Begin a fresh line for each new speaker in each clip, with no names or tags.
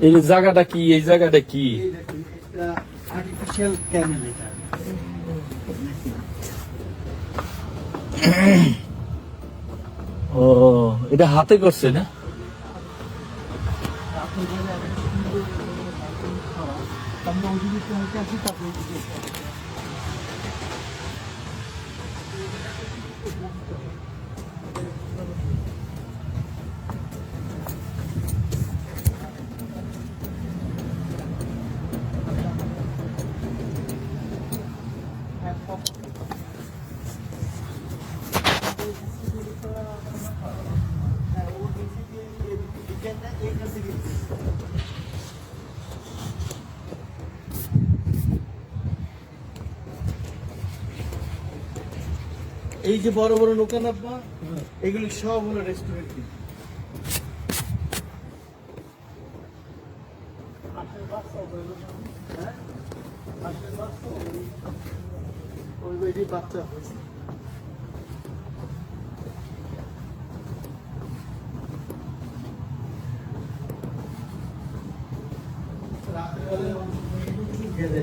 এই জায়গাটা কি এই জায়গাটা কি?
আর্টিফিশিয়াল ক্যামেল এটা
ও এটা হাতে করছে না?
আমরা ওদিকে আসি তারপরে এই যে বড় বড় নৌকা নাব্বা এগুলি সব হলো রেস্টুরেন্ট ওই বাচ্চা হয়েছে রাত্রেবেলা গেলে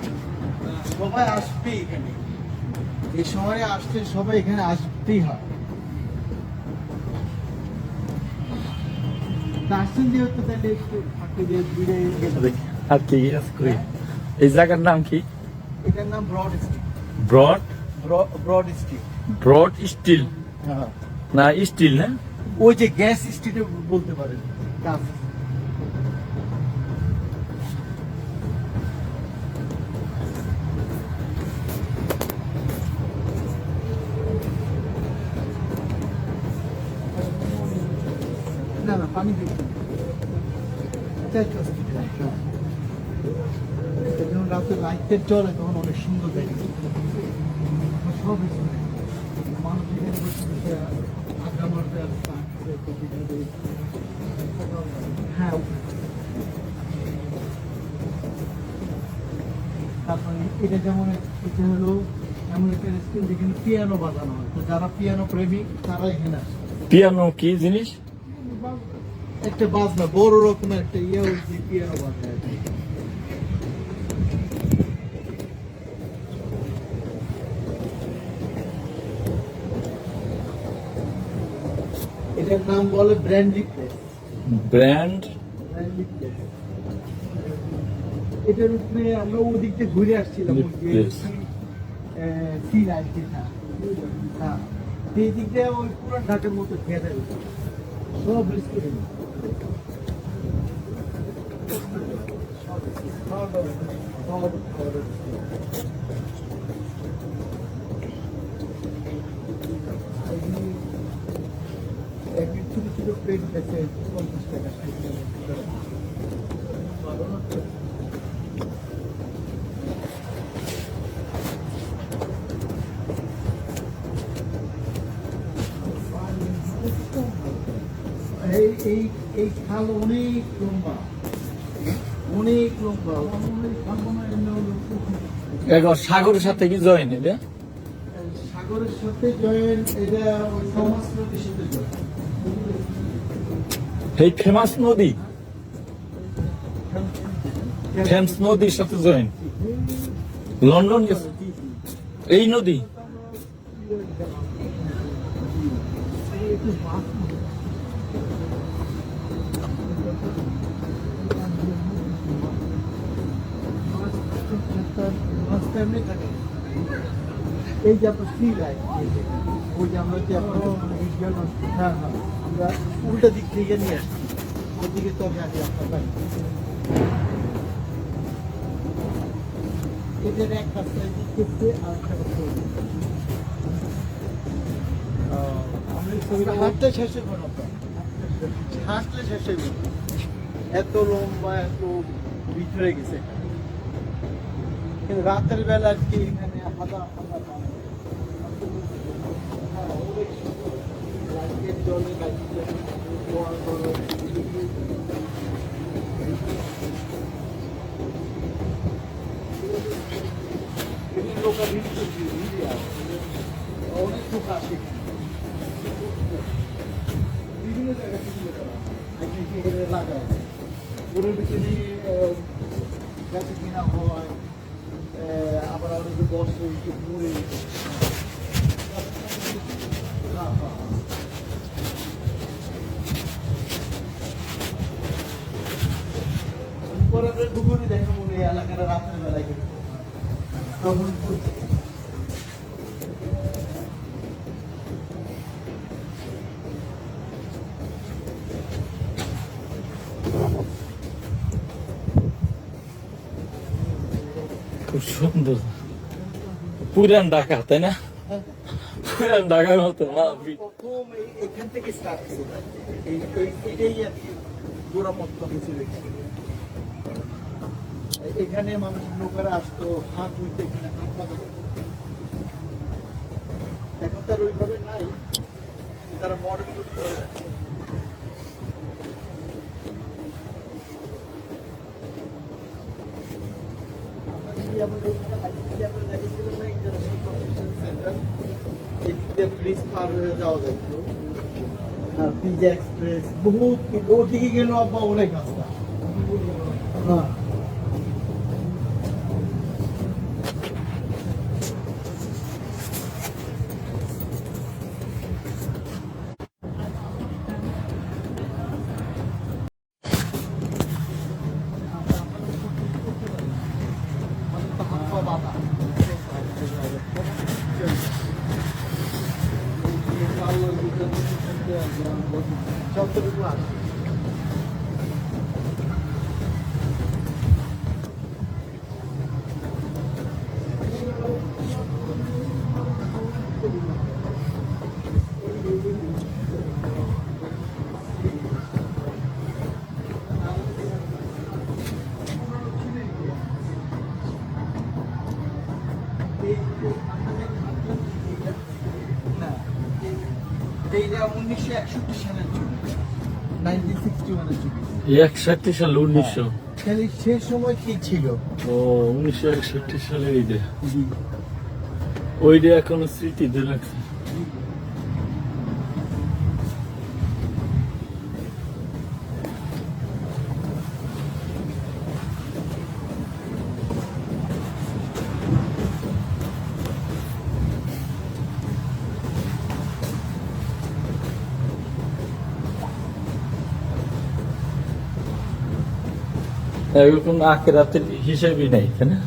সবাই আসবে এখানে। এই শহরে আসলে সবাই এখানে আসতেই হয়।
আর কি এই জায়গার নাম কি?
এটার নাম broad street
broad?
Broad street
broad still?
হ্যাঁ।
না স্টিল না?
ওই যে গ্যাস স্ট্রিটে বলতে পারেন। পানি দিচ্ছি যখন রাতে লাইটের চলে তখন অনেক সুন্দর দেখে সব। মানুষ আড্ডা মারতে। হ্যাঁ তারপরে এটা যেমন এটা হলো এমন একটা রেস্টুরেন্ট যেখানে পিয়ানো বাজানো হয়। তো যারা পিয়ানো প্রেমিক তারা এখানে
পিয়ানো কি জিনিস?
একটা বাজনা বড় রকমের একটা ইয়ে পিয়ানো কি। এটার নাম বলে ব্র্যান্ডি
ব্র্যান্ড?
এটার উপরে আমরা ওদিক থেকে ঘুরে আসছিলাম সি লাইট হ্যাঁ দিক দিয়ে ওই পুরান ঢাকার মতো খেয়ে সব restaurant Pardon. Pardon. Pardon. Every two, three, four, five, six. এই অনেক লম্বা। অনেক লম্বা। হলো।
এখন সাগরের সাথে কি জয়েন এটা?
সাগরের সাথে জয়েন্ট এটা সমাজ নদীর সাথে joint।
এই ফেমাস নদী? ফেমস নদীর সাথে জয়েন। লন্ডন এই নদী?
হ্যাঁ হ্যাঁ উল্টা দিক থেকে নিয়ে আসছি। ওদিকে এক রাস্তায় দিক করতে আর আমরা হাঁটতে শেষ না তো। হাঁটলে শেষ হইব। এত লম্বা, এত ভিতরে গেছে। কিন্তু রাতের বেলা আর কি এখানে হাদা হাদা পানি। হ্যাঁ, অনেক সুন্দর। লাইটের জলে লাইটের জোয়ার বড়। এখানে লোকের ভিড় তো ভিড়ই আছে। অনেক লোক আসে এখানে। বিভিন্ন জায়গায় বিভিন্ন জায়গায়। এখানে কি এখানে লাগায়। ওদের ভিতরে আহ, গাছে কিনা হয় আহ, আবার অনেকে বসে একটু ঘুরে হ্যাঁ, হ্যাঁ। পরে আমরা দুপুরে হয় এলাকাটা রাত্রে বেলায় কিন্তু
খুব সুন্দর। পুরান ঢাকা তাই না? পুরান ঢাকার মতো না
এখান থেকে স্টার্ট ছিল এই এই- এটাই আর কি গোড়াপত্ত হয়েছিল এখানে। মানুষ লোকেরা আসতো, হাত উঠতে, এখানে এখন তার ওইভাবে নাই, তারা মডেল পিজা এক্সপ্রেস বহুত, ওদিকে গেল আব্বা অনেক রাস্তা। হ্যাঁ। একষট্টি
সাল উনিশশো।
তাহলে সে সময় কি ছিল?
ও উনিশশো একষট্টি সালের ওই ডে এখনও স্মৃতি ধরে রাখছে এরকম আখেরাতের হিসেবই নাই তাই না?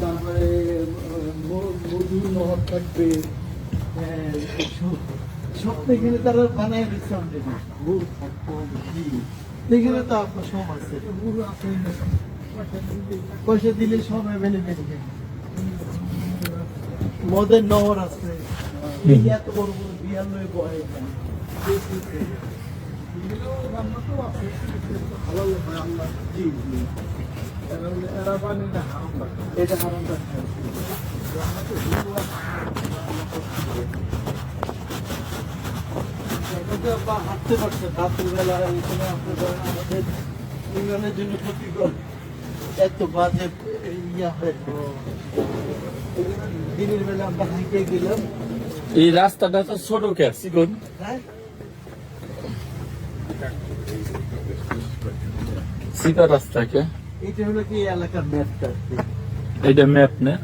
তারপরে আহ, নহর থাকবে সব- এখানে তারা বানায় দিচ্ছে অলরেডি গুড় থাকব ঘি এখানে তো আপনার সব আছে। পয়সা দিলে সব অ্যাভেলেবেল মদের নহর আছে। এত বড় বড় বিয়ার লয়ে বয় এখানে। এগুলো আব্বা হাঁটতে পারছে রাতের বেলা এখানে আপনি আমাদের ইউনিয়নের জন্য ক্ষতিকর। এত বাজে ইয়া হয় দিনের বেলা আমরা হাঁটে গেলাম।
এই রাস্তাটা তো ছোট কে চিকন
হ্যাঁ?
সিধা রাস্তা কে?
এটা হলো কি এলাকার ম্যাপটা
এইটা ম্যাপ না?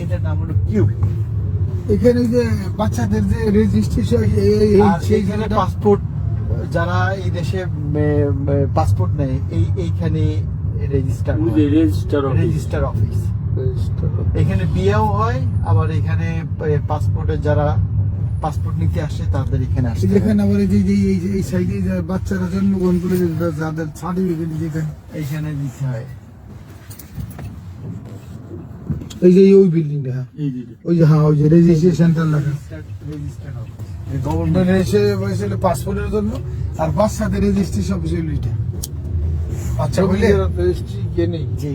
এটার নাম হলো কিউব
এখানে যে বাচ্চাদের যে রেজিস্ট্রেশন
সেইখানে পাসপোর্ট যারা এই দেশে পাসপোর্ট নেয় এই এইখানে রেজিস্টার
রেজিস্টার
অফিস এখানে বিয়েও হয় আবার এখানে পাসপোর্টের যারা পাসপোর্ট নিতে আসে তাদের এখানে আসে
যেখানে আবার এই যে এই- সাইডে যে বাচ্চারা জন্মগ্রহণ করে যাদের সার্টিফিকেট
এইখানে দিতে হয়।
এই যে ওই বিল্ডিংটা ওই যে হ্যাঁ ওই যে রেজিস্ট্রেশন সেন্টার লাগা
রেজিস্টার অফিস
গভর্নমেন্ট পাসপোর্টের জন্য আর বাচ্চাদের রেজিস্ট্রেশন অফিস এটা আচ্ছা
রেজিস্ট্রি কে নেই।
জি।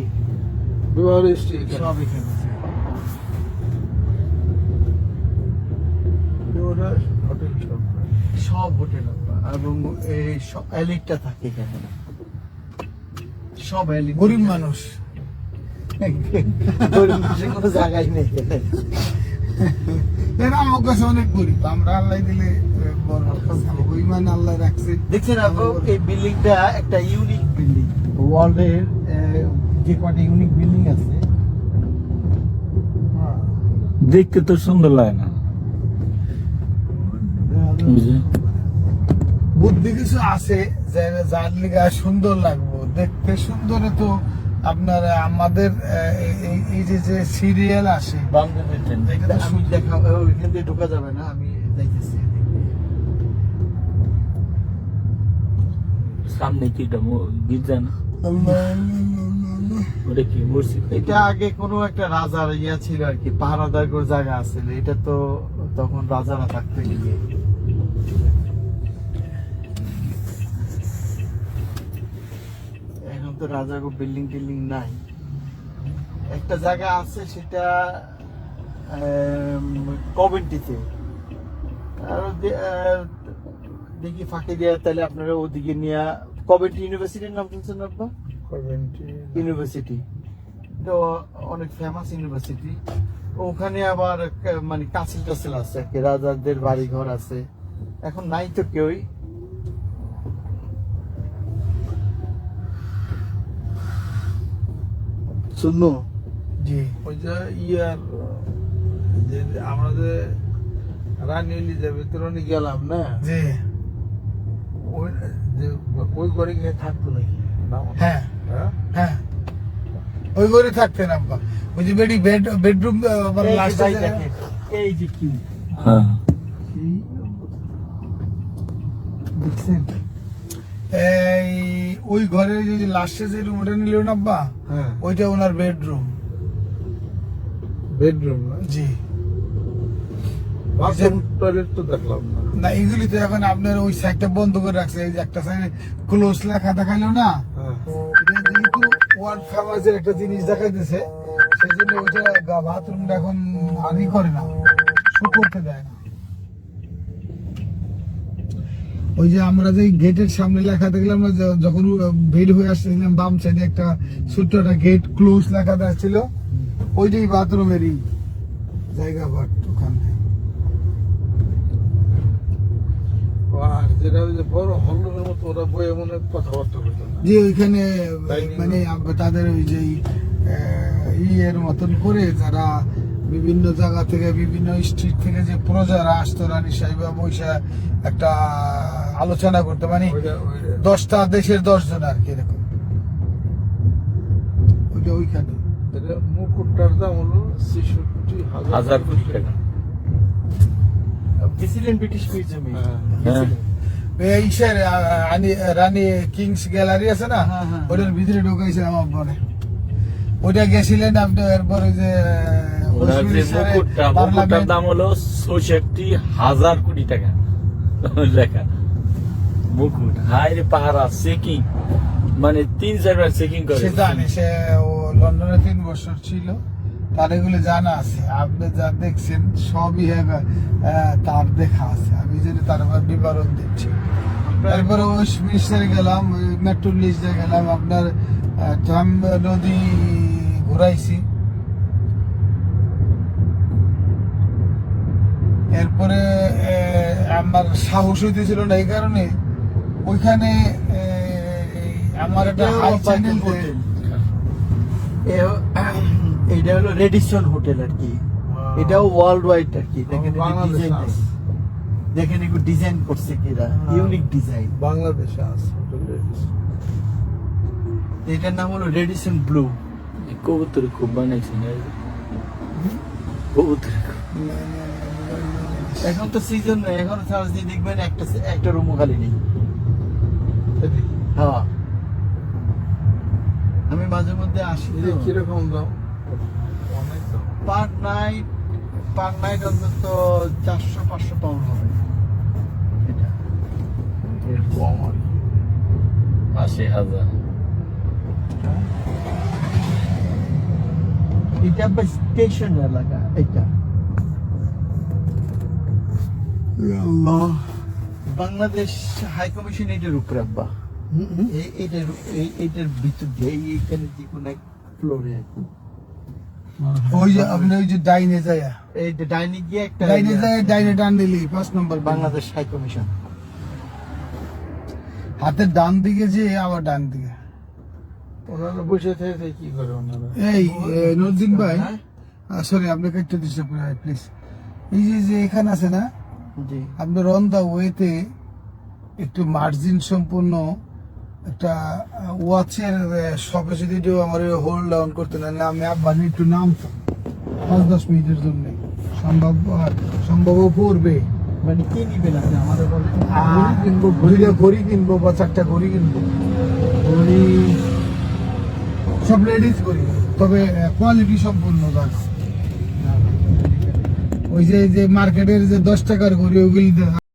বিবাহ রেজিস্ট্রি
সব এখানে।
হোটেল সব
এবং এই সব এলিটটা থাকে এখানে। সব এলিট।
গরিব মানুষ।
গরিব মানুষের কোনো জায়গায় নেই।
আমার কাছে অনেক গরিব। আমরা আল্লাহ দিলে মানে আল্লাহ রাখছে।
দেখছেন আপু এই বিল্ডিংটা একটা ইউনিক বিল্ডিং ওয়ার্ল্ডের যে কটা ইউনিক বিল্ডিং আছে।
দেখতে তো সুন্দর লাগে না?
বুদ্ধি কিছু আছে যে যার লিগা সুন্দর লাগবো। দেখতে সুন্দরে তো আপনার আমাদের এই- যে যে সিরিয়াল আসে
এটা আমি দেখা ওইখান দিয়ে ঢোকা যাবে না আমি দেখতেছি
সামনে কি এটা গির্জা না? ওটা কি মসজিদ
এটা আগে কোনো একটা রাজার ইয়া ছিল আর কি পাহারাদার করে জায়গা আছে এটা তো তখন রাজারা থাকতে গিয়ে এখন তো রাজার বিল্ডিং টিল্ডিং নাই। একটা জায়গা আছে সেটা কবেন্টিতে আর দেখি ফাঁকি দেওয়া তাহলে আপনারা ওদিকে নিয়ে কবেন্টি ইউনিভার্সিটির নাম শুনছেন আপনার ইউনিভার্সিটি। তো অনেক ফেমাস ইউনিভার্সিটি। ওখানে আবার মানে কাছিল টাছিল আছে আর কি, রাজাদের বাড়ি ঘর আছে। এখন নাই তো কেউই। শুনো
জি।
ওই যে ইয়ার যে আমরা যে রানী এলিজাবেথ রানী গেলাম না?
জি।
ওই যে ওই ঘরে গিয়ে থাকতো নাকি?
হ্যাঁ।
হ্যাঁ।
হ্যাঁ? ওই ঘরে থাকতেন আব্বা। ওই যে বেডি বেড বেডরুম আমার লাস্ট
এই যে কি?
হ্যাঁ।
দেখছেন?
এই ওই ঘরে যে লাস্টে যে রুমটা নিল না আব্বা?
হ্যাঁ।
ওইটা ওনার বেডরুম
বেডরুম
জি।
বাথরুম টয়লেট তো দেখলাম না।
না এগুলি তো এখন আপনার ওই সাইডটা বন্ধ করে রাখছে এই যে একটা সাইডে ক্লোজ লেখা দেখাইলো না?
হ্যাঁ।
যেহেতু ওয়ার্ল্ড ফেমাসের একটা জিনিস দেখাইতেছে সেই জন্য ওইটা বাথরুমটা এখন করে না শু করতে দেয় না। ওই যে আমরা যে গেটের সামনে লেখা দেখলাম না যখন বের হয়ে আসছিলাম বাম সাইডে একটা ছোট্ট একটা গেট ক্লোজ লেখা ছিল। ওইটাই বাথরুমেরই জায়গা বাট ওখানে।
ওই যে
ওইখানে মানে তাদের ওই যে ইয়ের মতন করে যারা বিভিন্ন জায়গা থেকে বিভিন্ন স্ট্রিট থেকে যে প্রজারা আসতো রানী সাহেবা বৈশা একটা আলোচনা করতে মানে দশটা দেশের দশ জন আর কি এরকম। ওইটা ওইখানে।
মুকুটটার দাম হলো ছেষট্টি
হাজার
হাজার
কোটি টাকা।
গেছিলেন ব্রিটিশ মিউজিয়ামে
হ্যাঁ।
হ্যাঁ।
এই রানী কিংস গ্যালারি আছে না?
হ্যাঁ, হ্যাঁ।
ওটার ভিতরে ঢুকাইছিলাম আপনারে ওইটা গেছিলেন আপনি এরপরে যে আহ,
ওনার যে মুকুটটা মুকুটটার দাম হলো চৌষট্টি হাজার কোটি টাকা। লেখা। মুকুট। হাই রে পাহারা চেকিং। মানে তিন চারবার চেকিং করে।
সে জানে সে ও লন্ডনে তিন বছর ছিল। তার এগুলো জানা আছে। আপনি যা দেখছেন সবই হ্যাঁ, তার দেখা আছে। আমি যদি তার আবার বিবরণ দিচ্ছি। তারপরে ওয়েস্টমিনিস্টারে গেলাম মেট্রো লিস্টে গেলাম আপনার ট্রাম নদী ঘুরাইছি। এরপরে আহ, আমার সাহস হইতেছিল না এই কারণে ওইখানে আমার একটা হাই চ্যানেল
এটা হলো রেডিসন হোটেল আর কি। এটাও ওয়ার্ল্ড ওয়াইড আর কি। দেখেন ডিজাইন দেখেন একটু ডিজাইন করছে কিরা। ইউনিক ডিজাইন
বাংলাদেশে আছে
এটার নাম হলো রেডিসন ব্লু
কবুতর খুব বানাইছে না কবুতর
এখন তো সিজন নেই এখন সার্চ দিয়ে দেখবেন একটা একটা রুমও খালি নেই। হ্যাঁ আমি মাঝে মধ্যে আসি
কীরকম দাম?
পার নাইট পার নাইট অন্তত চারশো পাঁচশো পাউন্ড হবে। এটা।
কম আর
আশি হাজার।
এটা স্টেশন এলাকা এটা। বাংলাদেশ হাই কমিশন এটার উপরে এই- এইটার ভিতর দিয়ে এইখানে যে কোনো এক ফ্লোরে
ওই যে আপনি ওই যে ডাইনে যায়।
এইটা ডাইনে গিয়ে একটা
ডাইনে যায় ডাইনে টান দিলি পাঁচ নম্বর
বাংলাদেশ হাই কমিশন
হাতের ডান দিকে যে আবার ডান দিকে।
ওনারা বসে থেকে কি করে ওনারা?
এই ভাই।
হ্যাঁ?
সরি আপনাকে একটু ডিস্টার্ব প্লিজ এই যে এখানে আছে না আপনার অন দা ওয়েতে একটু মার্জিন সম্পূর্ণ একটা ওয়াচের শপে যদি আমার হোল্ড ডাউন করতে না না আমি আব্বার একটু নামতাম। পাঁচ দশ মিনিটের জন্য। সম্ভব সম্ভব পড়বে।
মানে কি নিবেন আপনি আমাদের বলেন
কিনবো ঘড়িটা ঘড়ি কিনবো বা চারটা ঘড়ি কিনবো। ঘড়ি। সব লেডিস ঘড়ি। তবে কোয়ালিটি সম্পূর্ণ দাম ওই যে মার্কেটের যে দশ টাকার ঘড়ি ওগুলি